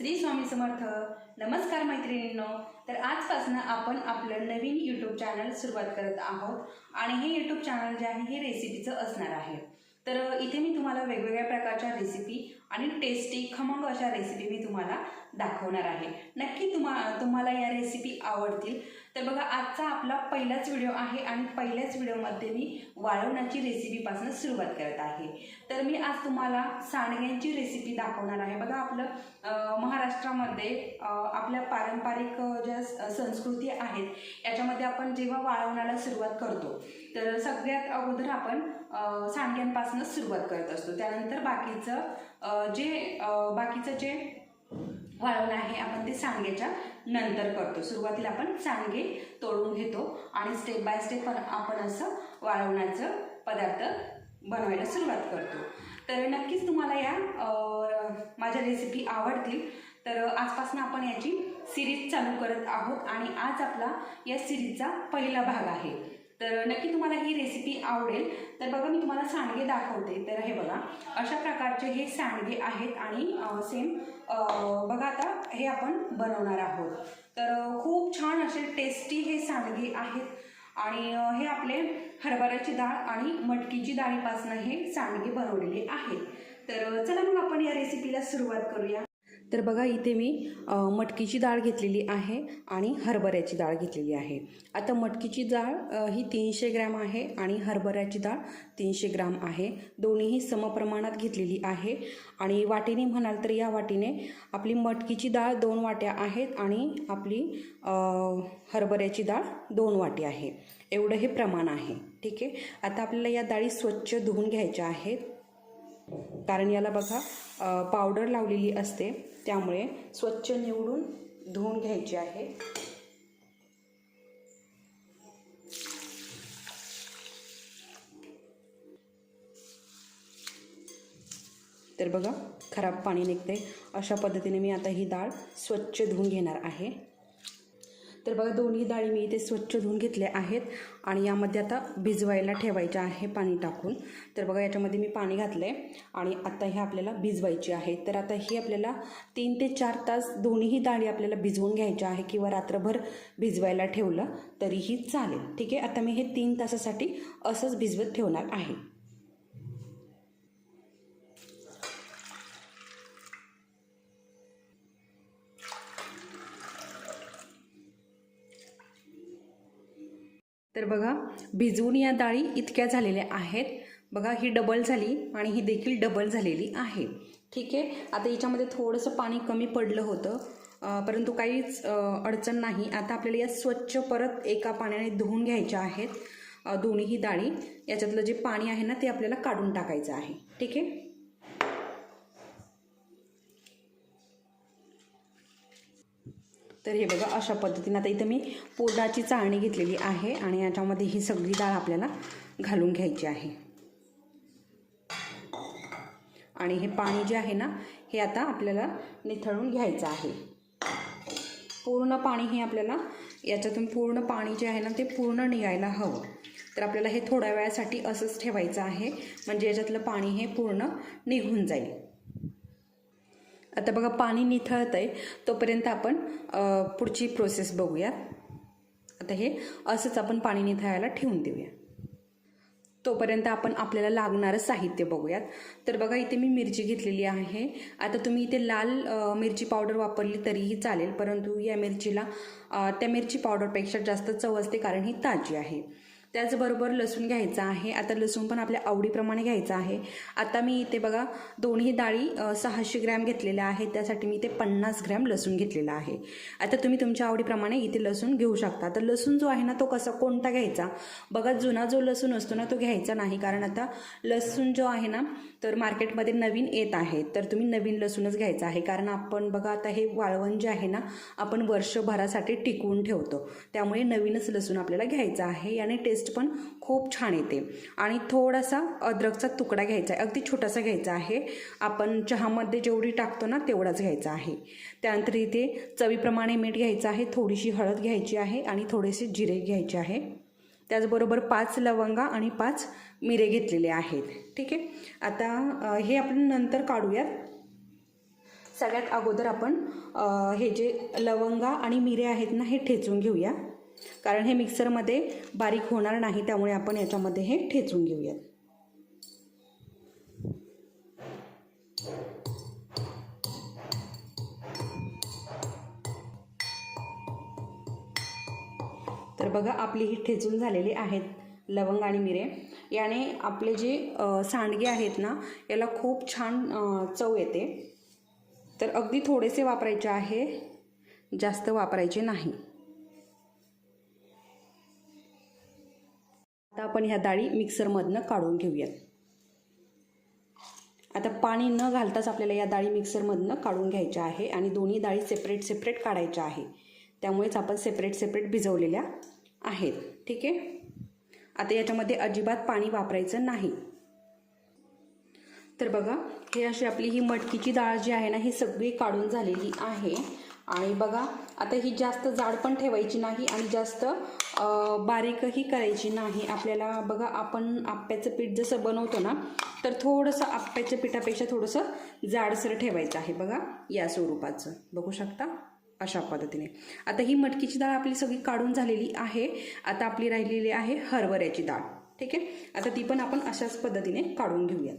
श्री स्वामी समर्थ. नमस्कार मैत्रिणींनो. तर आजपासून आपण आपलं नवीन यूट्यूब चॅनल सुरुवात करत आहोत. आणि हे यूट्यूब चॅनल जे आहे हे रेसिपीचं असणार आहे. तर इथे मी तुम्हाला वेगवेगळ्या प्रकारच्या रेसिपी आणि टेस्टी खमंग अशा रेसिपी मी तुम्हाला दाखवणार आहे. नक्की तुम्हा तुम्हाला या रेसिपी आवडतील. तर बघा आजचा आपला पहिलाच व्हिडिओ आहे आणि पहिल्याच व्हिडिओमध्ये मी वाळवण्याची रेसिपीपासून सुरुवात करत आहे. तर मी आज तुम्हाला सांडग्यांची रेसिपी दाखवणार आहे. बघा आपलं महाराष्ट्रामध्ये आपल्या पारंपरिक ज्या संस्कृती आहेत याच्यामध्ये आपण जेव्हा वाळवण्याला सुरुवात करतो तर सगळ्यात अगोदर आपण अ, सांडग्यांपासूनच सुरुवात करत असतो. त्यानंतर बाकीचं जे बाकीचं जे वाळवणं आहे आपण ते सांडग्याच्या नंतर करतो. सुरुवातीला आपण सांडगे तोडून घेतो आणि स्टेप बाय स्टेप आपण असं वाळवण्याचं पदार्थ बनवायला सुरुवात करतो. तर नक्कीच तुम्हाला या माझ्या रेसिपी आवडतील. तर आजपासून आपण याची सिरीज चालू करत आहोत आणि आज आपला या सिरीजचा पहिला भाग आहे. तर नक्की तुम्हाला ही रेसिपी आवडेल. तर बघा मी तुम्हाला सांडगे दाखवते. तर हे बघा अशा प्रकारचे हे सांडगे आहेत आणि सेम बघा आता हे आपण बनवणार आहोत. तर खूप छान असे टेस्टी हे सांडगे आहेत. आणि हे आपले हरभऱ्याची डाळ आणि मटकीची डाळीपासून हे सांडगे बनवलेले आहेत. तर चला मग आपण या रेसिपीला सुरुवात करूया. तर बघा इथे मी मटकीची डाळ घेतलेली आहे आणि हरभऱ्याची डाळ घेतलेली आहे. आता मटकीची डाळ ही तीनशे ग्रॅम आहे आणि हरभऱ्याची डाळ तीनशे ग्राम आहे. दोन्हीही समप्रमाणात घेतलेली आहे. आणि वाटीने म्हणाल तर या वाटीने आपली मटकीची डाळ दोन वाट्या आहेत आणि आपली हरभऱ्याची डाळ दोन वाटी आहे. एवढं हे प्रमाण आहे. ठीक आहे? आता आपल्याला या डाळी स्वच्छ धुवून घ्यायच्या आहेत. कारण याला बघा पावडर लावलेली असते. त्यामुळे स्वच्छ निवडून धुवून घ्यायची आहे. तर बघा खराब पाणी निघते अशा पद्धतीने मी आता ही डाळ स्वच्छ धुवून घेणार आहे. तर बघा दोन्ही डाळी मी इथे स्वच्छ धुवून घेतल्या आहेत आणि यामध्ये आता भिजवायला ठेवायच्या आहे पाणी टाकून. तर बघा याच्यामध्ये मी पाणी घातलं आहे आणि आता हे आपल्याला भिजवायची आहे. तर आता ही आपल्याला तीन ते चार तास दोन्हीही डाळी आपल्याला भिजवून घ्यायच्या आहे किंवा रात्रभर भिजवायला ठेवलं तरीही चालेल. ठीक आहे? आता मी हे तीन तासासाठी असंच भिजवत ठेवणार आहे. तर बघा भिजवून या डाळी इतक्या झालेल्या आहेत. बघा ही डबल झाली आणि ही देखील डबल झालेली आहे. ठीक आहे? आता याच्यामध्ये थोडंसं पाणी कमी पडलं होतं. परंतु काहीच अडचण नाही. आता आपल्याला या स्वच्छ परत एका पाण्याने धुवून घ्यायच्या आहेत दोन्हीही डाळी. याच्यातलं जे पाणी आहे ना ते आपल्याला काढून टाकायचं आहे. ठीक आहे? तर हे बघा अशा पद्धतीने आता इथं मी पोटाची चाळणी घेतलेली आहे आणि याच्यामध्ये ही सगळी डाळ आपल्याला घालून घ्यायची आहे. आणि हे पाणी जे आहे ना हे आता आपल्याला निथळून घ्यायचं आहे. पूर्ण पाणी हे आपल्याला याच्यातून पूर्ण पाणी जे आहे ना ते पूर्ण निघायला हवं. तर आपल्याला हे थोड्या वेळासाठी असंच ठेवायचं आहे म्हणजे याच्यातलं पाणी हे पूर्ण निघून जाईल. आता बघा पाणी निथळत आहे तोपर्यंत आपण पुढची प्रोसेस बघूया. आता हे असंच आपण पाणी निथळायला ठेवून देऊया. तोपर्यंत आपण आपल्याला लागणारं साहित्य बघूयात. तर बघा इथे मी मिरची घेतलेली आहे. आता तुम्ही इथे लाल मिरची पावडर वापरली तरीही चालेल. परंतु या मिरचीला त्या मिरची पावडरपेक्षा जास्त चव असते कारण ही ताजी आहे. त्याचबरोबर लसूण घ्यायचा आहे. आता लसूण पण आपल्या आवडीप्रमाणे घ्यायचा आहे. आता मी इथे बघा दोन्ही डाळी सहाशे ग्रॅम घेतलेल्या आहेत. त्यासाठी मी इथे पन्नास ग्रॅम लसूण घेतलेला आहे. आता तुम्ही तुमच्या आवडीप्रमाणे इथे लसूण घेऊ शकता. तर लसूण जो आहे ना तो कसा कोणता घ्यायचा? बघा जुना जो लसूण असतो ना तो घ्यायचा नाही. कारण आता लसूण जो आहे ना तर मार्केटमध्ये नवीन येत आहे. तर तुम्ही नवीन लसूणच घ्यायचा आहे. कारण आपण बघा आता हे वाळवण जे आहे ना आपण वर्षभरासाठी टिकवून ठेवतो. त्यामुळे नवीनच लसूण आपल्याला घ्यायचा आहे. याने टेस्ट पण खूप छान येते. आणि थोडासा अद्रकचा तुकडा घ्यायचा आहे. अगदी छोटासा घ्यायचा आहे. आपण चहामध्ये जेवढी टाकतो ना तेवढाच घ्यायचा आहे. त्यानंतर इथे चवीप्रमाणे मीठ घ्यायचं आहे. थोडीशी हळद घ्यायची आहे आणि थोडेसे जिरे घ्यायचे आहे. त्याचबरोबर पाच लवंगा आणि पाच मिरे घेतलेले आहेत. ठीक आहे? आता हे आपण नंतर काढूयात. सगळ्यात अगोदर आपण हे जे लवंगा आणि मिरे आहेत ना हे ठेचून घेऊया. कारण हे मिक्सरमध्ये बारीक होणार नाही त्यामुळे आपण याच्यामध्ये हे ठेचून घेऊयात. तर बघा आपली ही ठेचून झालेली आहेत लवंग आणि मिरे. याने आपले जे सांडगे आहेत ना याला खूप छान चव येते. तर अगदी थोडेसे वापरायचे आहे जास्त वापरायचे नाही. आता आपण ह्या डाळी मिक्सरमधनं काढून घेऊयात. आता पाणी न घालताच आपल्याला या डाळी मिक्सरमधनं काढून घ्यायच्या आहे आणि दोन्ही डाळी सेपरेट सेपरेट काढायच्या आहे. त्यामुळेच आपण सेपरेट सेपरेट भिजवलेल्या आहेत. ठीक आहे? आता याच्यामध्ये अजिबात पाणी वापरायचं नाही. तर बघा हे अशी आपली ही मटकीची डाळ जी आहे ना ही सगळी काढून झालेली आहे. आणि बघा आता ही जास्त जाड पण ठेवायची नाही आणि जास्त बारीकही करायची नाही. आपल्याला बघा आपण आप्याचं पीठ जसं बनवतो ना तर थोडंसं आप्याच्या पिठापेक्षा थोडंसं जाडसर ठेवायचं आहे बघा या स्वरूपाचं. बघू शकता? अशा पद्धतीने. आता ही मटकीची डाळ आपली सगळी काढून झालेली आहे. आता आपली राहिलेली आहे हरभऱ्याची डाळ. ठीक आहे? आता ती पण आपण अशाच पद्धतीने काढून घेऊयात.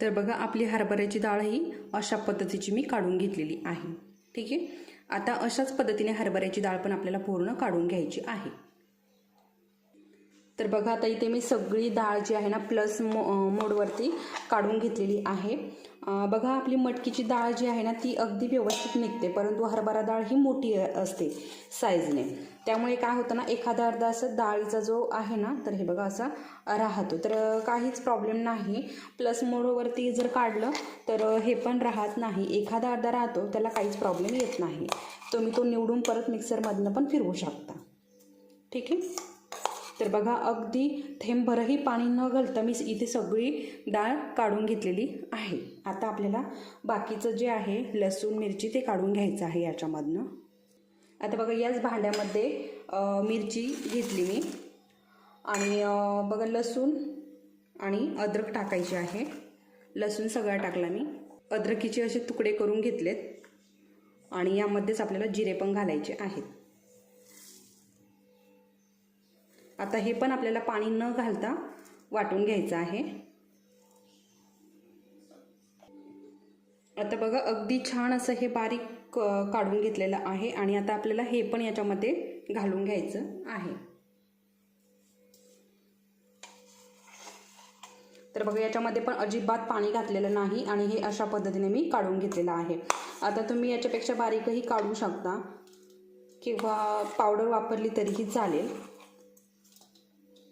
तर बघा आपली हरभऱ्याची डाळ ही अशा पद्धतीची मी काढून घेतलेली आहे. ठीक आहे? आता अशाच पद्धतीने हरभऱ्याची डाळ पण आपल्याला पूर्ण काढून घ्यायची आहे. तर बघा आता इथे मी सगळी डाळ जी आहे ना प्लस मो मोडवरती काढून घेतलेली आहे. बघा आपली मटकीची डाळ जी आहे ना ती अगदी व्यवस्थित निघते परंतु हरभरा डाळ ही मोठी असते साईजने त्यामुळे काय होतं ना एखादा अर्धा असं डाळीचा जो आहे ना तर हे बघा असा राहतो. तर काहीच प्रॉब्लेम नाही. प्लस मोडवरती जर काढलं तर हे पण राहत नाही. एखादा अर्धा राहतो त्याला काहीच प्रॉब्लेम येत नाही. तुम्ही तो निवडून परत मिक्सरमधनं पण फिरवू शकता. ठीक आहे? तर बघा अगदी थेंबभरही पाणी न घालता मी इथे सगळी डाळ काढून घेतलेली आहे. आता आपल्याला बाकीचं जे आहे लसूण मिरची ते काढून घ्यायचं आहे याच्यामधनं. आता बघा याच भांड्यामध्ये मिरची घेतली मी. आणि बघा लसूण आणि अद्रक टाकायची आहे. लसूण सगळा टाकला मी. अद्रकीचे असे तुकडे करून घेतलेत. आणि यामध्येच आपल्याला जिरे पण घालायचे आहेत. आता हे पण आपल्याला पाणी न घालता वाटून घ्यायचं आहे. आता बघा अगदी छान असं हे बारीक काढून घेतलेलं आहे आणि आता आपल्याला हे पण याच्यामध्ये घालून घ्यायचं आहे. तर बघा याच्यामध्ये पण अजिबात पाणी घातलेलं नाही आणि हे अशा पद्धतीने मी काढून घेतलेलं आहे. आता तुम्ही याच्यापेक्षा बारीकही काढू शकता किंवा पावडर वापरली तरीही चालेल.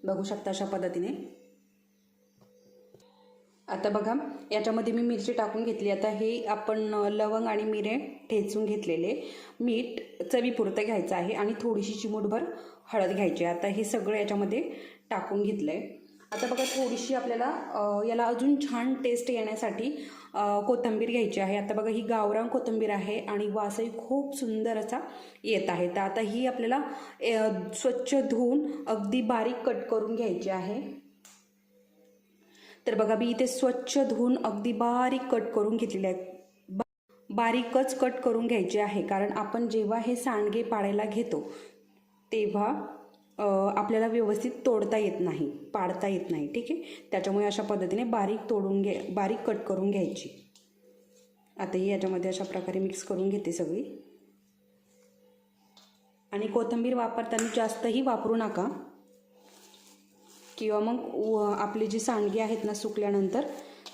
बघू शकता अशा पद्धतीने. आता बघा याच्यामध्ये मी मिरची टाकून घेतली. आता हे आपण लवंग आणि मिरे ठेचून घेतलेले. मीठ चवीपुरतं घ्यायचं आहे आणि थोडीशी चिमूटभर हळद घ्यायची आता हे सगळं याच्यामध्ये टाकून घेतलं आहे आता बघा थोडीशी आपल्याला याला अजून छान टेस्ट येण्यासाठी कोथंबीर कोथिंबीर घ्यायची आहे. आता बघा ही गावरान कोथिंबीर आहे आणि वासही खूप सुंदर असा येत आहे. तर आता ही आपल्याला स्वच्छ धुवून अगदी बारीक कट करून घ्यायची आहे. तर बघा मी इथे स्वच्छ धुवून अगदी बारीक कट करून घेतलेले आहेत. बारीकच कट करून घ्यायचे आहे कारण आपण जेव्हा हे सांडगे पाडायला घेतो तेव्हा आपल्याला व्यवस्थित तोडता येत नाही पाडता येत नाही ठीक आहे? त्याच्यामुळे अशा पद्धतीने बारीक तोडून घे बारीक कट करून घ्यायची. आता ही याच्यामध्ये अशा प्रकारे मिक्स करून घेते सगळी. आणि कोथिंबीर वापरताना जास्तही वापरू नका. किंवा मग व- आपली जी सांडगी आहेत ना सुकल्यानंतर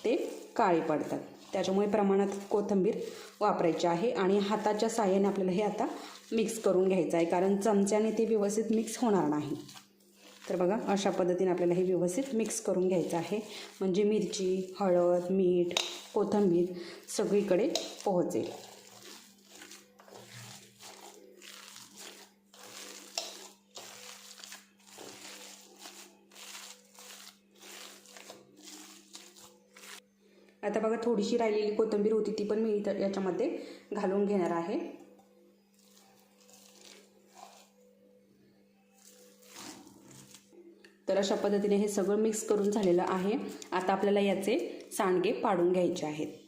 ते काळे पडतात. त्याच्यामुळे प्रमाणात कोथिंबीर वापरायची आहे आणि हाताच्या साह्याने आपल्याला हे आता मिक्स करून घ्यायचं आहे कारण चमच्याने ते व्यवस्थित मिक्स होणार नाही. तर बघा अशा पद्धतीने आपल्याला हे व्यवस्थित मिक्स करून घ्यायचं आहे. म्हणजे मिरची हळद मीठ कोथिंबीर सगळीकडे पोहोचेल. आता बघा थोडीशी राहिलेली कोथिंबीर होती ती पण मी इथं याच्यामध्ये घालून घेणार आहे. तर अशा पद्धतीने हे सगळं मिक्स करून झालेलं आहे. आता आपल्याला याचे सांडगे पाडून घ्यायचे आहेत.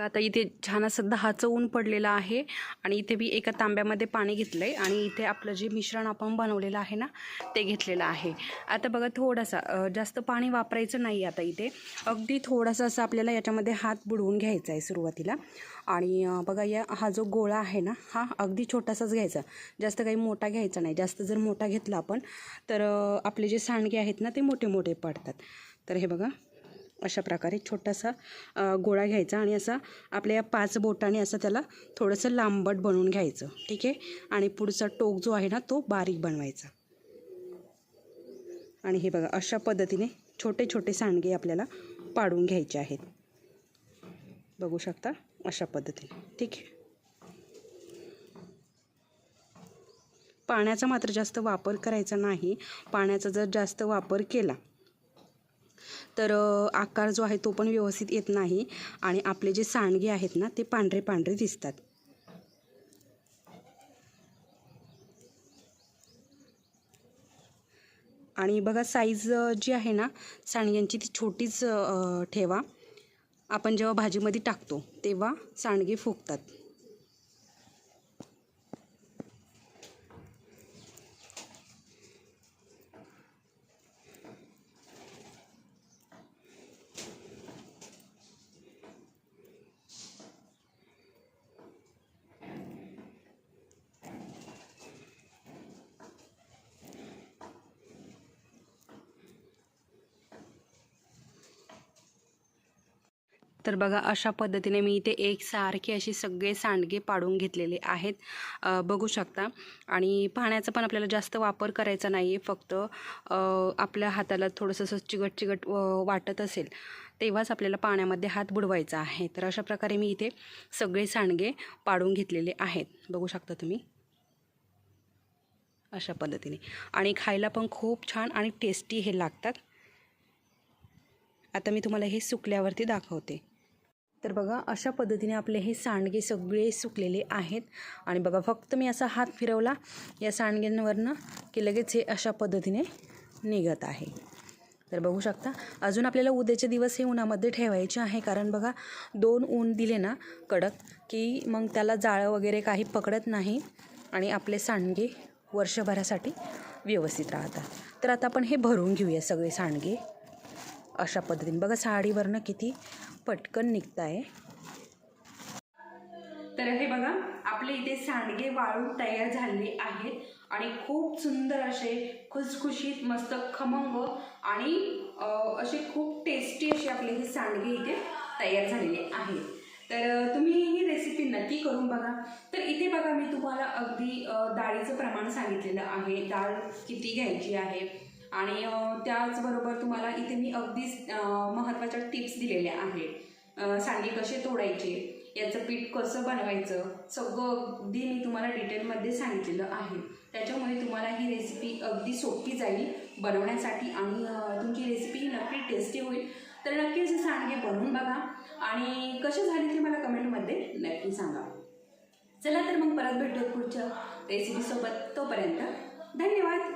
आता इथे छान असं दहाचं ऊन पडलेलं आहे आणि इथे मी एका तांब्यामध्ये पाणी घेतलं आहे आणि इथे आपलं जे मिश्रण आपण बनवलेलं आहे ना ते घेतलेलं आहे. आता बघा थोडासा जास्त पाणी वापरायचं नाही आता इथे. अगदी थोडासा असं आपल्याला याच्यामध्ये हात बुडवून घ्यायचा आहे सुरुवातीला. आणि बघा या हा जो गोळा आहे ना हा अगदी छोटासाच घ्यायचा. जास्त काही मोठा घ्यायचा नाही. जास्त जर मोठा घेतला आपण तर आपले जे सांडगे आहेत ना ते मोठे मोठे पडतात. तर हे बघा अशा प्रकारे छोटासा गोळा घ्यायचा आणि असा आपल्या या पाच बोटाने असं त्याला थोडंसं लांबट बनवून घ्यायचं ठीक आहे? आणि पुढचा टोक जो आहे ना तो बारीक बनवायचा. आणि हे बघा अशा पद्धतीने छोटे छोटे सांडगे आपल्याला पाडून घ्यायचे आहेत. बघू शकता? अशा पद्धतीने ठीक आहे? पाण्याचा मात्र जास्त वापर करायचा नाही. पाण्याचा जर जास्त वापर केला तर आकार जो आहे तो पण व्यवस्थित येत नाही आणि आपले जे सांडगे आहेत ना ते पांढरे पांढरे दिसतात. आणि बघा साईज जी आहे ना सांडग्यांची ती छोटीच ठेवा. आपण जेव्हा भाजीमध्ये टाकतो तेव्हा सांडगे फुगतात. तर बघा अशा पद्धतीने मी इथे एक सारखी असे सगळे सांडगे पाडून घेतलेले आहेत. बघू शकता. आणि पाण्याचा पण आपल्याला जास्त वापर करायचा नाही आहे फक्त आपल्या हाताला थोडंसं असं चिकट चिकट वाटत असेल तेव्हाच आपल्याला पाण्यामध्ये हात बुडवायचा आहे. तर अशा प्रकारे मी इथे सगळे सांडगे पाडून घेतलेले आहेत. बघू शकता तुम्ही. अशा पद्धतीने. आणि खायला पण खूप छान आणि टेस्टी हे लागतात. आता मी तुम्हाला हे सुकल्यावरती दाखवते. तर बघा अशा पद्धतीने आपले हे सांडगे सगळे सुकलेले आहेत. आणि बघा फक्त मी असा हात फिरवला या सांडग्यांवरनं की लगेच हे अशा पद्धतीने निघत आहे. तर बघू शकता अजून आपल्याला उद्याचे दिवस हे उन्हामध्ये ठेवायचे आहे कारण बघा दोन ऊन दिले ना कडक की मग त्याला जाळं वगैरे काही पकडत नाही आणि आपले सांडगे वर्षभरासाठी व्यवस्थित राहतात. तर आता आपण हे भरून घेऊया सगळे सांडगे अशा पद्धतीने. बघा साडीवरनं किती पटकन निघत आहे तर हे बघा आपले इथे सांडगे वाळून तयार झालेले आहेत आणि खूप सुंदर असे खुसखुशीत मस्त खमंग आणि असे खूप टेस्टी असे आपले हे सांडगे इथे तयार झालेले आहेत. तर तुम्ही ही रेसिपी नक्की करून बघा. तर इथे बघा मी तुम्हाला अगदी डाळीचं प्रमाण सांगितलेलं आहे. डाळ किती घ्यायची आहे? आणि त्याचबरोबर तुम्हाला इथे मी अगदीच महत्त्वाच्या टिप्स दिलेल्या आहेत. सांगे सांडगे कसे तोडायचे याचं पीठ कसं बनवायचं सगळं अगदी मी तुम्हाला डिटेलमध्ये सांगितलेलं आहे. त्याच्यामुळे तुम्हाला ही रेसिपी अगदी सोपी जाईल बनवण्यासाठी आणि तुमची रेसिपी नक्की टेस्टी होईल. तर नक्कीच हे सांडगे बनवून बघा. आणि कसे झाले ते मला कमेंटमध्ये नक्की सांगा. चला तर मग परत भेटूयात पुढच्या रेसिपीसोबत तोपर्यंत धन्यवाद.